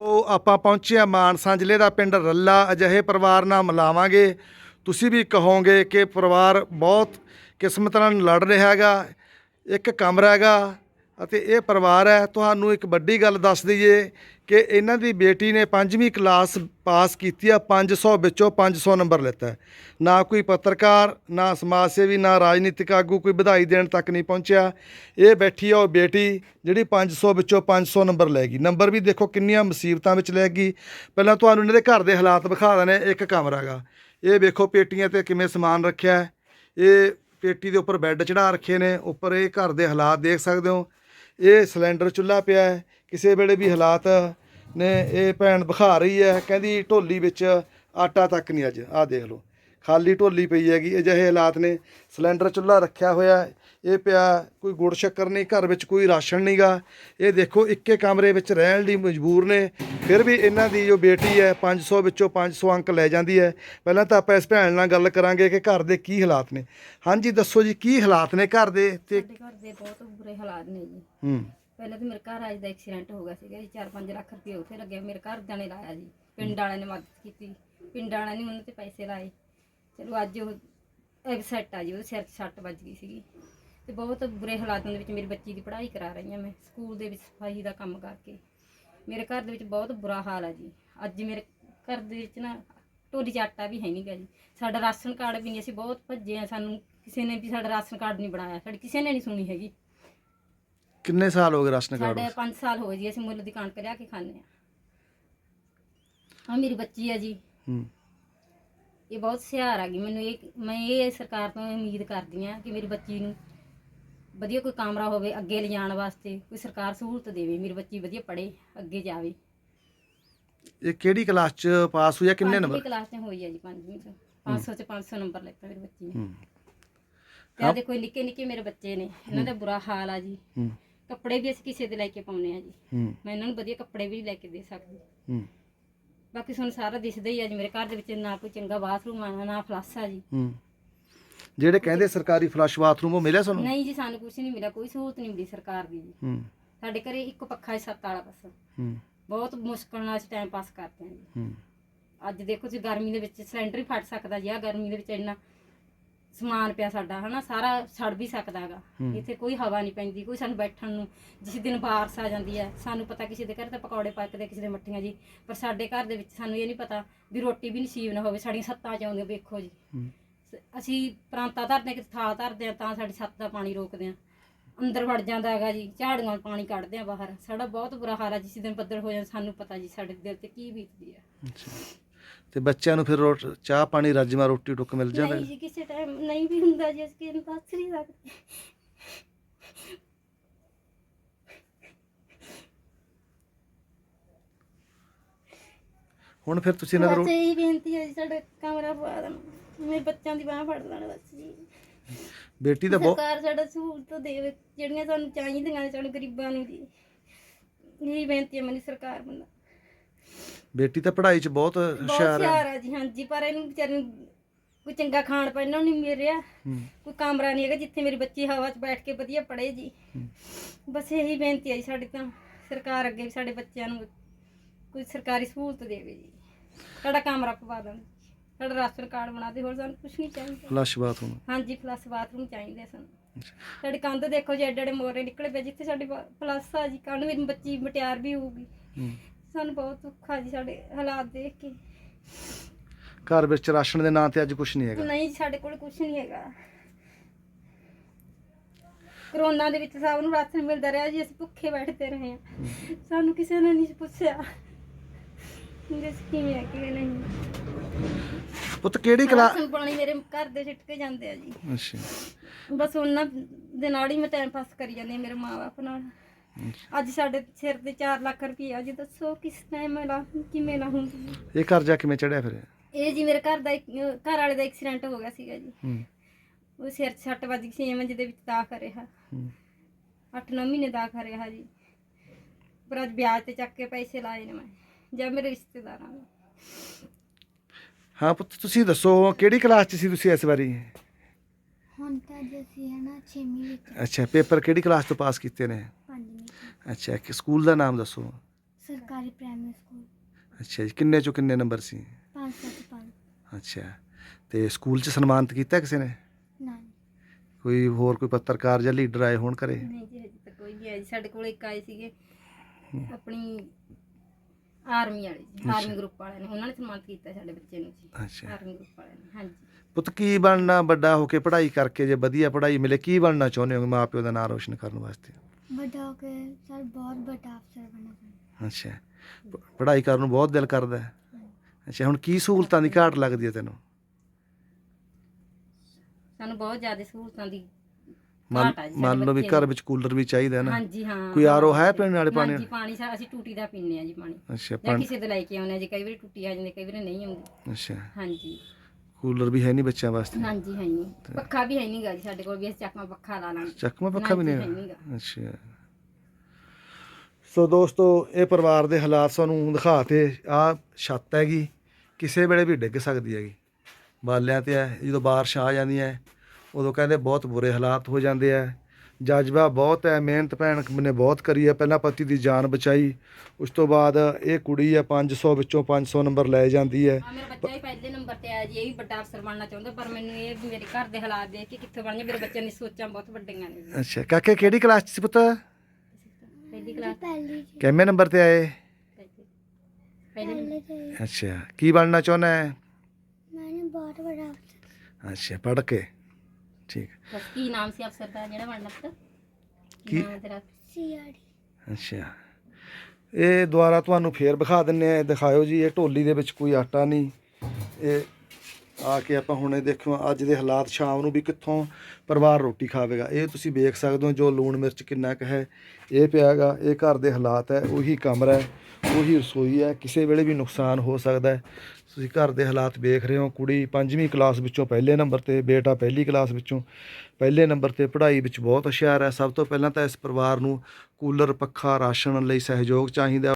ਉਹ ਆਪਾਂ ਪਹੁੰਚੇ ਆ ਮਾਨਸਾ ਜ਼ਿਲ੍ਹੇ ਦਾ ਪਿੰਡ ਰੱਲਾ। ਅਜਿਹੇ ਪਰਿਵਾਰ ਨਾਲ ਮਿਲਾਵਾਂਗੇ। ਤੁਸੀਂ ਵੀ ਕਹੋਗੇ ਕਿ ਪਰਿਵਾਰ ਬਹੁਤ ਕਿਸਮਤ ਨਾਲ ਲੜ ਰਿਹਾ ਹੈਗਾ, ਇੱਕ ਕਮਰਾ ਹੈਗਾ ਅਤੇ ਇਹ ਪਰਿਵਾਰ ਹੈ, ਤੁਹਾਨੂੰ ਇੱਕ ਵੱਡੀ ਗੱਲ ਦੱਸ ਦਈਏ ਕਿ ਇਹਨਾਂ ਦੀ ਬੇਟੀ ਨੇ ਪੰਜਵੀਂ ਕਲਾਸ ਪਾਸ ਕੀਤੀ ਆ 500 ਵਿੱਚੋਂ 500 ਨੰਬਰ ਲਿੱਤਾ ਨਾ ਕੋਈ ਪੱਤਰਕਾਰ, ਨਾ ਸਮਾਜ ਸੇਵੀ, ਨਾ ਰਾਜਨੀਤਿਕ ਆਗੂ ਕੋਈ ਵਧਾਈ ਦੇਣ ਤੱਕ ਨਹੀਂ ਪਹੁੰਚਿਆ। ਇਹ ਬੈਠੀ ਆ ਉਹ ਬੇਟੀ ਜਿਹੜੀ 500 ਵਿੱਚੋਂ 500 ਨੰਬਰ ਲੈ ਗਈ। ਨੰਬਰ ਵੀ ਦੇਖੋ ਕਿੰਨੀਆਂ ਮੁਸੀਬਤਾਂ ਵਿੱਚ ਲੈ ਗਈ। ਪਹਿਲਾਂ ਤੁਹਾਨੂੰ ਇਹਨਾਂ ਦੇ ਘਰ ਦੇ ਹਾਲਾਤ ਵਿਖਾ ਦਨੇ ਇੱਕ ਕਮਰਾ ਗਾ। ਇਹ ਵੇਖੋ ਪੇਟੀਆਂ ਤੇ ਕਿਵੇਂ ਸਮਾਨ ਰੱਖਿਆ ਇਹ ਪੇਟੀ ਦੇ ਉੱਪਰ ਬੈੱਡ ਚੜਾ ਰੱਖੇ ਨੇ, ਉੱਪਰ ਇਹ ਘਰ ਦੇ ਹਾਲਾਤ ਦੇਖ ਸਕਦੇ ਹੋ। ਇਹ ਸਿਲੰਡਰ ਚੁੱਲ੍ਹਾ ਪਿਆ ਹੈ, ਕਿਸੇ ਵੇਲੇ ਵੀ ਹਾਲਾਤ ਨੇ ਇਹ ਭੈਣ ਵਿਖਾ ਰਹੀ ਹੈ, ਕਹਿੰਦੀ ਢੋਲੀ ਵਿੱਚ ਆਟਾ ਤੱਕ ਨਹੀਂ ਅੱਜ, ਆਹ ਦੇਖ ਲਓ, ਖਾਲੀ ਢੋਲੀ ਪਈ ਹੈਗੀ, ਅਜਿਹੇ ਹਾਲਾਤ ਨੇ, ਸਿਲੰਡਰ ਚੁੱਲ੍ਹਾ ਰੱਖਿਆ ਹੋਇਆ ਇਹ ਪਿਆ ਕੋਈ ਗੁੜ ਸ਼ੱਕਰ ਨਹੀਂ ਘਰ ਵਿੱਚ ਕੋਈ ਰਾਸ਼ਨ ਨਹੀਂਗਾ ਇਹ ਦੇਖੋ ਇੱਕੇ ਕਮਰੇ ਵਿੱਚ ਰਹਿਣ ਲਈ ਮਜਬੂਰ ਨੇ। ਫਿਰ ਵੀ ਇਹਨਾਂ ਦੀ ਜੋ ਬੇਟੀ ਹੈ 500 ਵਿੱਚੋਂ 500 ਅੰਕ ਲੈ ਜਾਂਦੀ ਹੈ। ਪਹਿਲਾਂ ਤਾਂ ਆਪਾਂ ਇਸ ਭੈਣ ਨਾਲ ਗੱਲ ਕਰਾਂਗੇ ਕਿ ਘਰ ਦੇ ਕੀ ਹਾਲਾਤ ਨੇ। ਹਾਂਜੀ ਦੱਸੋ ਜੀ ਕੀ ਹਾਲਾਤ ਨੇ ਘਰ ਦੇ ਤੇ ਸਾਡੇ ਘਰ ਦੇ ਬਹੁਤ ਬੁਰੇ ਹਾਲਾਤ ਨੇ ਜੀ। ਹੂੰ। ਪਹਿਲਾਂ ਤਾਂ ਮੇਰੇ ਘਰ ਅੱਜ ਦਾ ਐਕਸੀਡੈਂਟ ਹੋ ਗਿਆ ਸੀਗਾ ਜੀ 4-5 ਲੱਖ ਰੁਪਏ ਉੱਥੇ ਲੱਗਿਆ ਮੇਰੇ ਘਰ ਨੇ ਲਾਇਆ ਜੀ। ਪਿੰਡ ਵਾਲਿਆਂ ਨੇ ਮਦਦ ਕੀਤੀ। ਪਿੰਡ ਵਾਲਿਆਂ ਨੇ ਉਹਨਾਂ ਤੇ ਪੈਸੇ ਲਾਏ। ਚਲੋ ਅੱਜ ਉਹ ਐਬਸੈਟ ਆ ਜੀ ਉਹਦੇ ਸਿਰ 'ਚ ਸੱਟ ਵੱਜ ਗਈ ਸੀਗੀ। ਤੇ ਬਹੁਤ ਬੁਰੇ ਹਾਲਾਤਾਂ ਦੇ ਵਿੱਚ ਮੇਰੀ ਬੱਚੀ ਦੀ ਪੜ੍ਹਾਈ ਕਰਾ ਰਹੀ ਹਾਂ ਮੈਂ ਸਕੂਲ ਦੇ ਵਿੱਚ ਸਫ਼ਾਈ ਦਾ ਕੰਮ ਕਰਕੇ। ਮੇਰੇ ਘਰ ਦੇ ਵਿੱਚ ਬਹੁਤ ਬੁਰਾ ਹਾਲ ਆ ਜੀ। ਅੱਜ ਮੇਰੇ ਘਰ ਦੇ ਵਿੱਚ ਨਾ ਢੋਲੀ 'ਚ ਆਟਾ ਵੀ ਹੈ ਨਹੀਂਗਾ ਜੀ। ਸਾਡਾ ਰਾਸ਼ਨ ਕਾਰਡ ਵੀ ਨਹੀਂ ਅਸੀਂ ਬਹੁਤ ਭੱਜੇ ਆ ਸਾਨੂੰ ਕਿਸੇ ਨੇ ਵੀ ਸਾਡਾ ਰਾਸ਼ਨ ਕਾਰਡ ਨਹੀਂ ਬਣਾਇਆ ਸਾਡੀ ਕਿਸੇ ਨੇ ਨਹੀਂ ਸੁਣੀ ਹੈਗੀ। ਕਿੰਨੇ ਸਾਲ ਹੋ ਗਏ ਰਾਸ਼ਨ ਕਾਰਡ ਸਾਡੇ 5 ਸਾਲ ਹੋ ਗਏ ਜੀ ਅਸੀਂ ਮੁੱਲ ਦੀ ਕਣਕ ਲਿਆ ਕੇ ਖਾਂਦੇ ਆ ਆ ਮੇਰੀ ਬੱਚੀ ਆ ਜੀ। ਹੂੰ। ਇਹ ਬਹੁਤ ਸਿਆਰ ਆ ਗਈ। ਮੈਨੂੰ ਇਹ ਮੈਂ ਇਹ ਸਰਕਾਰ ਤੋਂ ਉਮੀਦ ਕਰਦੀ ਆ ਕਿ ਮੇਰੀ ਬੱਚੀ ਨੂੰ ਵਧੀਆ ਕੋਈ ਕਮਰਾ ਹੋਵੇ ਅੱਗੇ ਲਿਜਾਣ ਵਾਸਤੇ ਕੋਈ ਸਰਕਾਰ ਸਹੂਲਤ ਦੇਵੇ ਮੇਰੀ ਬੱਚੀ ਵਧੀਆ ਪੜ੍ਹੇ ਅੱਗੇ ਜਾਵੇ। ਇਹ ਕਿਹੜੀ ਕਲਾਸ ਚ ਪਾਸ ਹੋਈ ਆ ਕਿੰਨੇ ਪੰਜਵੀਂ ਨੰਬਰ? ਕਲਾਸ 'ਚ ਹੋਈ ਆ ਜੀ ਪੰਜਵੀਂ ਚ। 500 ਚ 500 ਨੰਬਰ ਲੈਤਾ ਮੇਰੀ ਬੱਚੀ ਨੇ। ਹੂੰ। ਤੇ ਆ ਦੇਖੋ ਇਹ ਨਿੱਕੇ ਨਿੱਕੇ ਮੇਰੇ ਬੱਚੇ ਨੇ ਇਹਨਾਂ ਦਾ ਬੁਰਾ ਹਾਲ ਆ ਜੀ। ਹੂੰ। ਕੱਪੜੇ ਵੀ ਅਸੀਂ ਕਿਸੇ ਦੇ ਲੈ ਕੇ ਪਾਉਨੇ ਆ ਜੀ। ਹੂੰ। ਮੈਂ ਇਹਨਾਂ ਨੂੰ ਵਧੀਆ ਕੱਪੜੇ ਵੀ ਲੈ ਕੇ ਦੇ ਸਕਦੀ। ਹੂੰ। ਬਾਕੀ ਤੁਹਾਨੂੰ ਸਾਰਾ ਦਿਸਦਾ ਹੀ ਆ ਜੀ ਮੇਰੇ ਘਰ ਦੇ ਵਿੱਚ ਨਾ ਕੋਈ ਚੰਗਾ ਬਾਥਰੂਮ ਆ ਨਾ ਫਲੱਸ਼ ਜੀ। ਹੂੰ। ਜਿਹੜੇ ਕਹਿੰਦੇ ਸਰਕਾਰੀ ਫਲੱਸ਼ ਬਾਥਰੂਮ ਉਹ ਮਿਲਿਆ ਤੁਹਾਨੂੰ ਨਹੀਂ ਜੀ ਸਾਨੂੰ ਕੁਝ ਨਹੀਂ ਮਿਲਿਆ ਕੋਈ ਸਹੂਲਤ ਨਹੀਂ ਮਿਲੀ ਸਰਕਾਰ ਦੀ ਜੀ। ਹੂੰ। ਸਾਡੇ ਘਰੇ ਇੱਕ ਪੱਖਾ ਹੀ ਸੱਤ ਵਾਲਾ ਬਸ। ਹੂੰ। ਬਹੁਤ ਮੁਸ਼ਕਲ ਨਾਲ ਅਸੀਂ ਟਾਈਮ ਪਾਸ ਕਰਦੇ ਹਾਂ ਜੀ। ਹੂੰ। ਅੱਜ ਦੇਖੋ ਜੀ ਗਰਮੀ ਦੇ ਵਿੱਚ ਸਿਲੰਡਰ ਹੀ ਫਟ ਸਕਦਾ ਜੀ। ਆ ਗਰਮੀ ਦੇ ਵਿੱਚ ਇੰਨਾ ਸਮਾਨ ਪਿਆ ਸਾਡਾ ਹਨਾ ਸਾਰਾ ਸੜ ਵੀ ਸਕਦਾ ਹੈਗਾ। ਹੂੰ। ਇੱਥੇ ਕੋਈ ਹਵਾ ਨਹੀਂ ਪੈਂਦੀ ਕੋਈ ਸਾਨੂੰ ਬੈਠਣ ਨੂੰ ਜਿਸ ਦਿਨ ਬਾਰਿਸ਼ ਆ ਜਾਂਦੀ ਹੈ ਸਾਨੂੰ ਪਤਾ ਕਿਸੇ ਦੇ ਘਰ ਤਾਂ ਪਕੌੜੇ ਪੱਕਦੇ ਕਿਸੇ ਦੇ ਮੱਠੀਆਂ ਜੀ। ਪਰ ਸਾਡੇ ਘਰ ਦੇ ਵਿੱਚ ਸਾਨੂੰ ਇਹ ਨਹੀਂ ਪਤਾ ਵੀ ਰੋਟੀ ਵੀ ਨਸੀਬ ਨਾ ਹੋਵੇ ਸਾਡੀਆਂ ਸੱਤਾਂ ਚ ਆਉਂਦੀਆਂ ਵੇਖੋ ਜੀ। ਹੂੰ। ਅਸੀਂ ਪ੍ਰਾਂਤਾ ਧਰਦੇ ਕਿ ਥਾਲ ਧਰਦੇ ਆ ਤਾਂ ਸਾਡੀ ਛੱਤ ਦਾ ਪਾਣੀ ਰੋਕਦੇ ਆ ਅੰਦਰ ਵੜ ਜਾਂਦਾ ਹੈਗਾ ਜੀ ਝਾੜੀਆਂ ਨਾਲ ਪਾਣੀ ਕੱਢਦੇ ਆ ਬਾਹਰ। ਸਾਡਾ ਬਹੁਤ ਬੁਰਾ ਹਾਲ ਆ ਜਿਸ ਦਿਨ ਬੱਦਲ ਹੋ ਜਾਣ ਸਾਨੂੰ ਪਤਾ ਜੀ ਸਾਡੇ ਦਿਲ ਤੇ ਕੀ ਬੀਤਦੀ ਆ। ਅੱਛਾ। ਤੇ ਬੱਚਿਆਂ ਨੂੰ ਫਿਰ ਰੋਟ ਚਾਹ ਪਾਣੀ ਰਾਜਮਾ ਰੋਟੀ ਟੁੱਕ ਮਿਲ ਜਾਂਦਾ? ਨਹੀਂ ਜੀ ਕਿਸੇ ਟਾਈਮ ਨਹੀਂ ਵੀ ਹੁੰਦਾ ਜੀ ਅਸੀਂ ਇਹਨੂੰ ਦੱਸ ਨਹੀਂ ਸਕਦੇ। ਹੁਣ ਫਿਰ ਤੁਸੀਂ ਇਹਨਾਂ ਦਾ ਬਸ ਰੋ- ਇਹੀ ਬੇਨਤੀ ਹੈ ਜੀ ਸਾਡਾ ਕਮਰਾ ਪਵਾ ਦੇਣ। ਮੇਰੇ ਬੱਚਿਆਂ ਦੀ ਬਾਹ ਫੜ ਲੈਣ ਬਸ ਜੀ। ਬੇਟੀ ਦਾ ਬਹੁਤ ਸਰਕਾਰ ਸਾਡਾ ਸਹੂਲਤ ਦੇਵੇ ਜਿਹੜੀਆਂ ਸਾਨੂੰ ਚਾਹੀਦੀਆਂ ਨੇ ਸਾਨੂੰ ਗਰੀਬਾਂ ਨੂੰ ਜੀ। ਇਹੀ ਬੇਨਤੀ ਹੈ ਮੇਰੀ ਸਰਕਾਰ ਬੰਦਾ ਬੇਟੀ ਤਾਂ ਪੜ੍ਹਾਈ 'ਚ ਬਹੁਤ ਹੁਸ਼ਿਆਰ ਹੈ। ਆ ਜੀ ਹਾਂਜੀ ਪਰ ਇਹਨੂੰ ਵਿਚਾਰੀ ਨੂੰ ਕੋਈ ਚੰਗਾ ਖਾਣ ਪੈਣ ਨੂੰ ਨਹੀਂ ਮਿਲ ਰਿਹਾ। ਹੂੰ। ਕੋਈ ਕਮਰਾ ਨਹੀਂ ਹੈਗਾ ਜਿੱਥੇ ਮੇਰੀ ਬੱਚੀ ਹਵਾ 'ਚ ਬੈਠ ਕੇ ਵਧੀਆ ਪੜ੍ਹੇ ਜੀ। ਹੂੰ। ਬਸ ਇਹੀ ਬੇਨਤੀ ਹੈ ਜੀ ਸਾਡੀ ਤਾਂ। ਸਰਕਾਰ ਅੱਗੇ ਵੀ ਸਾਡੇ ਬੱਚਿਆਂ ਨੂੰ ਕੋਈ ਸਰਕਾਰੀ ਸਹੂਲਤ ਦੇਵੇ ਜੀ। ਸਾਡਾ ਕਮਰਾ ਪਵਾ ਦੇਣ। ਸਾਡਾ ਰਾਸ਼ਨ ਕਾਰਡ ਬਣਾ ਦੇ ਹੋਰ ਸਾਨੂੰ ਕੁਝ ਨਹੀਂ ਚਾਹੀਦਾ। Flush bathroom. ਹਾਂਜੀ ਪਲੱਸ ਬਾਥਰੂਮ ਚਾਹੀਦੇ ਸਾਨੂੰ। ਸਾਡੀ ਕੰਧ ਦੇਖੋ ਜੀ ਐਡੇ ਐਡੇ ਮੋਰੇ ਨਿਕਲੇ ਪਏ ਜਿੱਥੇ ਸਾਡੀ ਪਲੱਸ ਆ ਜੀ ਕੱਲ ਨੂੰ ਮੇਰੀ ਬੱਚੀ ਮਟਿਆਰ ਵੀ ਹੋਊਗੀ ਹੂੰ। ਸਾਨੂੰ ਬਹੁਤ ਔਖਾ ਜੀ ਸਾਡੇ ਹਾਲਾਤ ਦੇਖ ਕੇ। ਘਰ ਵਿੱਚ ਰਾਸ਼ਨ ਦੇ ਨਾਂ ਤੇ ਅੱਜ ਕੁਝ ਨਹੀਂ ਹੈਗਾ। ਨਹੀਂ ਜੀ, ਸਾਡੇ ਕੋਲ ਕੁਝ ਨਹੀਂ ਹੈਗਾ। ਕਰੋਨਾ ਦੇ ਵਿੱਚ ਸਭ ਨੂੰ ਰਾਸ਼ਨ ਮਿਲਦਾ ਰਿਹਾ ਜੀ ਅਸੀਂ ਭੁੱਖੇ ਬੈਠਦੇ ਰਹੇ ਹਾਂ। ਸਾਨੂੰ ਕਿਸੇ ਨੇ ਨਹੀਂ ਪੁੱਛਿਆ। ਜਿਸ ਕਿਵੇਂ ਹੈ ਕਿਵੇਂ ਨਹੀਂ। ਪੁੱਤ ਕਿਹੜੀ ਕਲਾਸ ਰਾਸ਼ਨ ਪਾਣੀ ਮੇਰੇ ਘਰ ਦੇ ਛਿੱਟ ਕੇ ਜਾਂਦੇ ਆ ਜੀ। ਅੱਛਾ। ਬਸ ਉਹਨਾਂ ਦੇ ਨਾਲ ਹੀ ਮੈਂ ਟਾਈਮ ਪਾਸ ਕਰੀ ਜਾਂਦੀ ਹਾਂ ਮੇਰੇ ਮਾਪੇ ਨਾਲ। ਅੱਜ ਸਾਡੇ ਸਿਰ ਤੇ 4 ਲੱਖ ਰੁਪਈਆ ਜੀ ਦੱਸੋ ਕਿਸ ਟਾਈਮ ਮੈਂ ਲਾ ਕਿਵੇਂ ਲਾਹੂੰਗੀ ਇਹ ਘਰ ਜਾ ਕਿਵੇਂ ਚੜਿਆ ਫਿਰ? ਇਹ ਜੀ ਮੇਰੇ ਘਰ ਦਾ ਇੱਕ- ਘਰ ਵਾਲੇ ਦਾ ਐਕਸੀਡੈਂਟ ਹੋ ਗਿਆ ਸੀਗਾ ਜੀ। ਹੂੰ। ਉਹ ਸਿਰ 'ਚ ਸੱਟ ਵੱਜ ਗਈ ਸੀ ਮੰਜੇ ਦੇ ਵਿੱਚ ਦਾਖਲ ਰਿਹਾ। ਹੂੰ। 8-9 ਮਹੀਨੇ ਦਾਖਲ ਰਿਹਾ ਜੀ। ਪਰ ਅੱਜ ਵਿਆਜ ਤੇ ਚੱਕ ਕੇ ਪੈਸੇ ਲਾਏ ਨੇ ਮੈਂ ਜਾਂ ਮੇਰੇ ਰਿਸ਼ਤੇਦਾਰਾਂ ਨੇ। ਹਾਂ ਪੁੱਤ ਤੁਸੀਂ ਦੱਸੋ ਕਿਹੜੀ ਕਲਾਸ 'ਚ ਸੀ ਤੁਸੀਂ ਇਸ ਵਾਰੀ? ਹੁਣ ਤਾਂ ਅਸੀਂ ਹੈ ਨਾ 6ਵੀਂ ਵਿੱਚ। ਅੱਛਾ ਪੇਪਰ ਕਿਹੜੀ ਕਲਾਸ ਤੋਂ ਪਾਸ ਕੀਤੇ ਨੇ? ਪੰਜਵੀਂ ਅੱਛਾ ਕਿ ਸਕੂਲ ਦਾ ਨਾਮ ਦੱਸੋ। ਸਰਕਾਰੀ ਪ੍ਰਾਇਮਰੀ ਸਕੂਲ ਅੱਛਾ ਜੀ ਕਿੰਨੇ ਚੋਂ ਕਿੰਨੇ ਨੰਬਰ ਸੀ? 575 ਅੱਛਾ ਤੇ ਸਕੂਲ 'ਚ ਸਨਮਾਨਿਤ ਕੀਤਾ ਕਿਸੇ ਨੇ? ਨਾ ਕੋਈ ਹੋਰ ਕੋਈ ਪੱਤਰਕਾਰ ਜਾਂ ਲੀਡਰ ਆਏ ਹੋਣ ਘਰੇ? ਨਹੀਂ ਜੀ ਹਜੇ ਤੱਕ ਕੋਈ ਨਹੀਂ ਆਇਆ ਜੀ। ਸਾਡੇ ਕੋਲ ਇੱਕ ਆਏ ਸੀਗੇ। ਆਪਣੀ ਆਰਮੀ ਵਾਲੇ ਜੀ ਆਰਮੀ ਗਰੁੱਪ ਵਾਲਿਆਂ ਨੇ ਉਹਨਾਂ ਨੇ ਸਨਮਾਨਿਤ ਕੀਤਾ ਸਾਡੇ ਬੱਚੇ ਨੂੰ ਜੀ ਅੱਛਾ। ਆਰਮੀ ਗਰੁੱਪ ਵਾਲਿਆਂ ਨੇ ਹਾਂਜੀ। ਪੁੱਤ ਕੀ ਬਣਨਾ ਵੱਡਾ ਹੋ ਕੇ ਪੜ੍ਹਾਈ ਕਰਕੇ ਜੇ ਵਧੀਆ ਪੜ੍ਹਾਈ ਮਿਲੇ ਕੀ ਬਣਨਾ ਚਾਹੁੰਦੇ ਹੋ ਮਾਪਿਓ ਦਾ ਨਾਮ ਰੋਸ਼ਨ ਕਰਨ ਵਾਸਤੇ? ਵੱਡਾ ਹੋ ਕੇ ਸਰ ਬਹੁਤ ਵੱਡਾ ਅਫਸਰ ਬਣਨਾ ਚਾਹੁੰਦਾ। ਅੱਛਾ। ਪ- ਪੜ੍ਹਾਈ ਕਰਨ ਨੂੰ ਬਹੁਤ ਦਿਲ ਕਰਦਾ ਹੈ। ਅੱਛਾ ਹੁਣ ਕੀ ਸਹੂਲਤਾਂ ਦੀ ਘਾਟ ਲੱਗਦੀ ਹੈ ਤੈਨੂੰ? ਸਾਨੂੰ ਬਹੁਤ ਜ਼ਿਆਦਾ ਸਹੂਲਤਾਂ ਦੀ ਮੰਨ ਘਾਟ ਆ ਜੀ ਸਾਡੇ ਮੰਨ ਲਓ ਵੀ ਘਰ। ਵਿੱਚ ਕੂਲਰ ਵੀ ਚਾਹੀਦਾ ਹੈ ਨਾ। ਹਾਂਜੀ ਹਾਂ ਕੋਈ RO ਹੈ ਪੀਣ ਵਾਲੇ ਪਾਣੀ ਹਾਂਜੀ ਪਾਣੀ ਸਾ- ਅਸੀਂ ਟੂਟੀ ਦਾ ਪੀਂਦੇ ਆ ਜੀ ਪਾਣੀ। ਅੱਛਾ ਜਾਂ ਪਾਣੀ ਕਿਸੇ ਦੇ ਲੈ ਕੇ ਆਉਂਦੇ ਆ ਜੀ ਕਈ ਵਾਰੀ ਟੁੱਟੀ ਆ ਜਾਂਦੀ ਕਈ ਵਾਰੀ ਨਹੀਂ ਆਉਂਦੀ। ਅੱਛਾ। ਹਾਂਜੀ। ਕੂਲਰ ਵੀ ਹੈ ਨਹੀਂ ਬੱਚਿਆਂ ਵਾਸਤੇ। ਹਾਂਜੀ ਹੈ ਨਹੀਂ। ਪੱਖਾ ਵੀ ਹੈ ਨਹੀਂ ਗਾ ਜੀ ਸਾਡੇ ਕੋਲ ਵੀ ਅਸੀਂ ਚੱਕਮਾ ਪੱਖਾ ਲਾ ਲਾਂਗੇ। ਚੱਕਮਾ ਪੱਖਾ ਵੀ ਨਹੀਂ ਹੈ। ਅੱਛਾ। ਸੋ ਦੋਸਤੋ ਇਹ ਪਰਿਵਾਰ ਦੇ ਹਾਲਾਤ ਸਾਨੂੰ ਦਿਖਾਤੇ ਆ ਛੱਤ ਹੈਗੀ। ਕਿਸੇ ਵੇਲੇ ਵੀ ਡਿੱਗ ਸਕਦੀ ਹੈਗੀ। ਬਾਲਿਆਂ ਤੇ ਹੈ ਜਦੋਂ ਬਾਰਿਸ਼ ਆ ਜਾਂਦੀ ਹੈ ਉਦੋਂ ਕਹਿੰਦੇ ਬਹੁਤ ਬੁਰੇ ਹਾਲਾਤ ਹੋ ਜਾਂਦੇ ਆ। ਜਜ਼ਬਾ ਬਹੁਤ ਹੈ ਮਿਹਨਤ ਭੈਣ ਨੇ ਬਹੁਤ ਕਰੀ ਹੈ। ਪਹਿਲਾਂ ਪਤੀ ਦੀ ਜਾਨ ਬਚਾਈ ਉਸ ਤੋਂ ਬਾਅਦ ਇਹ ਕੁੜੀ ਹੈ 500 ਵਿੱਚੋਂ 500 ਨੰਬਰ ਲੈ ਜਾਂਦੀ ਹੈ। ਮੇਰਾ ਬੱਚਾ ਹੀ ਪਹਿਲੇ ਨੰਬਰ ਤੇ ਆਇਆ ਜੀ ਇਹ ਵੀ ਵੱਡਾ ਅਫਸਰ ਬਣਨਾ ਚਾਹੁੰਦਾ ਪਰ ਮੈਨੂੰ ਇਹ ਵੀ ਮੇਰੇ ਘਰ ਦੇ ਹਾਲਾਤ ਦੇਖ ਕੇ ਕਿੱਥੇ ਬਣ ਜਾ ਮੇਰੇ ਬੱਚਿਆਂ ਦੀ ਸੋਚਾਂ ਬਹੁਤ ਵੱਡੀਆਂ ਨੇ ਜੀ। ਅੱਛਾ ਕਾਕੇ ਕਿਹੜੀ ਕਲਾਸ 'ਚ ਸੀ ਪੁੱਤ? ਪਹਿਲੀ ਕਲਾਸ ਪਹਿਲੀ ਜੀ ਕਿੰਨੇ ਨੰਬਰ ਤੇ ਆਏ? ਪਹਿਲੇ ਅੱਛਾ ਕੀ ਬਣਨਾ ਚਾਹੁੰਦਾ ਹੈ? ਮੈंने ਬਹੁਤ ਵੱਡਾ ਅਫਸਰ। ਅੱਛਾ ਪੜ੍ਹ ਕੇ। ਠੀਕ। ਬਸ ਕੀ ਨਾਮ ਸੀ ਅਫਸਰ ਦਾ ਜਿਹੜਾ ਬਣਨਾ ਪੁੱਤ? ਕੀ? ਕੀ? ਨਾਮ ਹੈ ਤੇਰਾ? ਸੀਆਰਡੀ ਅੱਛਾ। ਇਹ ਦੁਆਰਾ ਤੁਹਾਨੂੰ ਫੇਰ ਵਿਖਾ ਦਿੰਨੇ ਆ ਦਿਖਾਇਓ ਜੀ ਇਹ ਢੋਲੀ ਦੇ ਵਿੱਚ ਕੋਈ ਆਟਾ ਨਹੀਂ। ਇਹ ਆ ਕੇ ਆਪਾਂ ਹੁਣ ਇਹ ਦੇਖੋ ਅੱਜ ਦੇ ਹਾਲਾਤ ਸ਼ਾਮ ਨੂੰ ਵੀ ਕਿੱਥੋਂ ਪਰਿਵਾਰ ਰੋਟੀ ਖਾਵੇਗਾ। ਇਹ ਤੁਸੀਂ ਵੇਖ ਸਕਦੇ ਹੋ ਜੋ ਲੂਣ ਮਿਰਚ ਕਿੰਨਾ ਕੁ ਹੈ ਇਹ ਪਿਆਗਾ ਇਹ ਘਰ ਦੇ ਹਾਲਾਤ ਹੈ ਉਹੀ ਕਮਰਾ ਹੈ। ਉਹੀ ਰਸੋਈ ਹੈ, ਕਿਸੇ ਵੇਲੇ ਵੀ ਨੁਕਸਾਨ ਹੋ ਸਕਦਾ ਹੈ। ਤੁਸੀਂ ਘਰ ਦੇ ਹਾਲਾਤ ਵੇਖ ਰਹੇ ਹੋ, ਕੁੜੀ ਪੰਜਵੀਂ ਕਲਾਸ ਵਿੱਚੋਂ ਪਹਿਲੇ ਨੰਬਰ ਤੇ, ਬੇਟਾ ਪਹਿਲੀ ਕਲਾਸ ਵਿੱਚੋਂ ਪਹਿਲੇ ਨੰਬਰ ਤੇ, ਪੜ੍ਹਾਈ ਵਿੱਚ ਬਹੁਤ ਹੁਸ਼ਿਆਰ ਹੈ। ਸਭ ਤੋਂ ਪਹਿਲਾਂ ਤਾਂ ਇਸ ਪਰਿਵਾਰ ਨੂੰ ਕੂਲਰ, ਪੱਖਾ, ਰਾਸ਼ਨ ਲਈ ਸਹਿਯੋਗ ਚਾਹੀਦਾ।